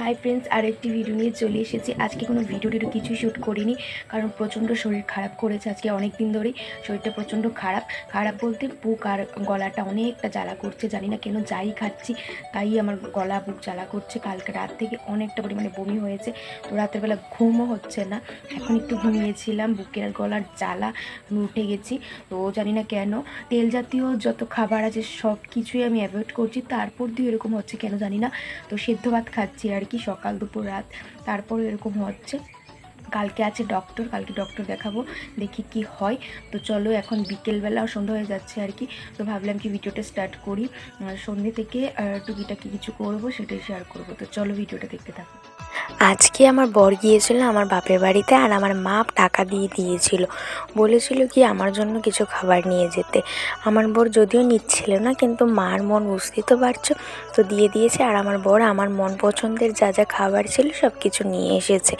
Hi friends আর একটি video নিয়ে চলে এসেছি। আজকে কোনো ভিডিও টিডিও কিছুই শ্যুট করিনি, কারণ প্রচণ্ড শরীর খারাপ করেছে আজকে অনেক দিন ধরেই। শরীরটা প্রচণ্ড খারাপ। খারাপ বলতে বুক আর গলাটা অনেকটা জ্বালা করছে, জানি না কেন যাই খাচ্ছি, তাই আমার গলা বুক জ্বালা করছে। কালকে রাত থেকে অনেকটা পরিমাণে বমি হয়েছে, তো রাতের বেলা ঘুমও হচ্ছে না। এখন একটু ঘুমিয়েছিলাম, বুকের আর গলার জ্বালা উঠে গেছি, তো জানি না কেন। তেল জাতীয় যত খাবার আছে সব কিছুই আমি অ্যাভয়েড করছি, তারপর দিয়ে এরকম হচ্ছে কেন জানি না। তো সেদ্ধ ভাত খাচ্ছি আর কি সকাল, দুপুর, রাত তারপর এরকম হচ্ছে। কালকে আছে ডক্টর কালকে ডক্টর দেখাবো, দেখি কি হয়। তো চলো এখন বিকেলবেলা সন্ধ্যা হয়ে যাচ্ছে আর কি, তো ভাবলাম কি ভিডিওটা স্টার্ট করি। সন্ধ্যে থেকে টুকিটা টুকিটাকি কিছু করব, সেটাই শেয়ার করব। তো চলো ভিডিওটা দেখতে থাকো। আজকে আমার বর গিয়েছিল আমার বাপের বাড়িতে আর আমার মা টাকা দিয়ে দিয়েছিল। বলেছিল কি আমার জন্য কিছু খাবার নিয়ে যেতে। আমার বর যদিও নিচ্ছিল না, কিন্তু মার মন বুঝতেই তো পারছ। তো দিয়ে দিয়েছে আর আমার বর আমার মন পছন্দের যা যা খাবার ছিল সব কিছু নিয়ে এসেছে।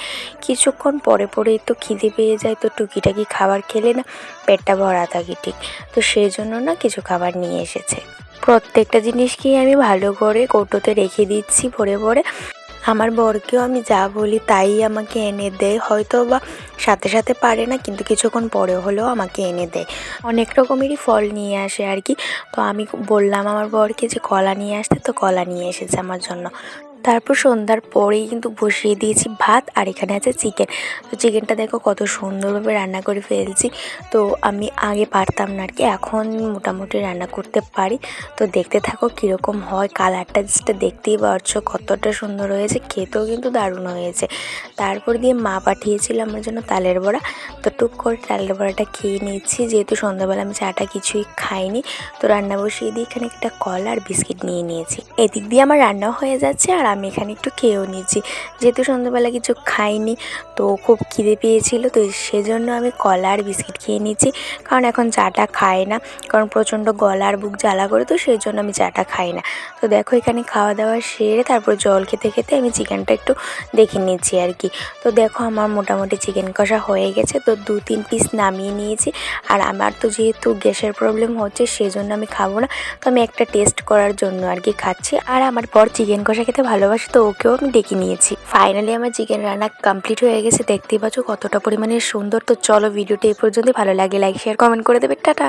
কিছুক্ষণ পরে পরেই তো খিদে পেয়ে যায়, তো টুকিটাকি খাবার খেলে না পেটটা ভরা থাকে ঠিক। তো সেই জন্য না কিছু খাবার নিয়ে এসেছে। প্রত্যেকটা জিনিসকেই আমি ভালো করে কৌটোতে রেখে দিচ্ছি ভরে ভরে। আমার বরকেও আমি যা বলি তাই আমাকে এনে দেয়। হয়তো বা সাথে সাথে পারে না, কিন্তু কিছুক্ষণ পরে হলেও আমাকে এনে দেয়। অনেক রকমেরই ফল নিয়ে আসে আর কি। তো আমি বললাম আমার বরকে যে কলা নিয়ে আসতে, তো কলা নিয়ে এসেছে আমার জন্য। তারপর সন্ধ্যার পরেই কিন্তু বসিয়ে দিয়েছি ভাত আর এখানে আছে চিকেন। তো চিকেনটা দেখো কত সুন্দরভাবে রান্না করে ফেলছি। তো আমি আগে পারতাম না আর কি এখন মোটামুটি রান্না করতে পারি। তো দেখতে থাকো কীরকম হয়, কালারটা জাস্ট দেখতেই পারছ কতটা সুন্দর হয়েছে, খেতেও কিন্তু দারুণ হয়েছে। তারপর দিয়ে মা পাঠিয়েছিল আমার জন্য তালের বড়া। তো টুক করে তালের বড়াটা খেয়ে নিচ্ছি, যেহেতু সন্ধ্যাবেলা আমি চাটা কিছুই খাইনি। তো রান্না বসিয়ে দিয়ে এখানে একটা কল আর বিস্কিট নিয়ে নিয়েছি। এদিক দিয়ে আমার রান্নাও হয়ে যাচ্ছে আর আমি এখানে একটু খেয়েও নিয়েছি। যেহেতু সন্ধ্যাবেলা কিছু খাইনি, তো খুব খিদে পেয়েছিল, তো সেজন্য আমি কলা আর বিস্কিট খেয়ে নিয়েছি। কারণ এখন চাটা খাই না, কারণ প্রচণ্ড গলার বুক জ্বালা করে, তো সেই জন্য আমি চাটা খাই না। তো দেখো এখানে খাওয়া দাওয়া সেরে তারপর জল খেতে খেতে আমি চিকেনটা একটু দেখে নিয়েছি আর কি। তো দেখো আমার মোটামুটি চিকেন কষা হয়ে গেছে, তো দু তিন পিস নামিয়ে নিয়েছি। আর আমার তো যেহেতু গ্যাসের প্রবলেম হচ্ছে সেই জন্য আমি খাব না। তো আমি একটা টেস্ট করার জন্য আর কি খাচ্ছি। আর আমার পর চিকেন কষা খেতে ভালোবাসে তো ওকেও আমি ডেকে নিয়েছি। ফাইনালি আমার চিকেন রান্না কমপ্লিট হয়ে গেছে। দেখতেই পাচ্ছ কতটা পরিমাণে সুন্দর। তো চলো ভিডিওটি এই পর্যন্ত ভালো লাগে লাইক শেয়ার কমেন্ট করে দেবে। টাটা!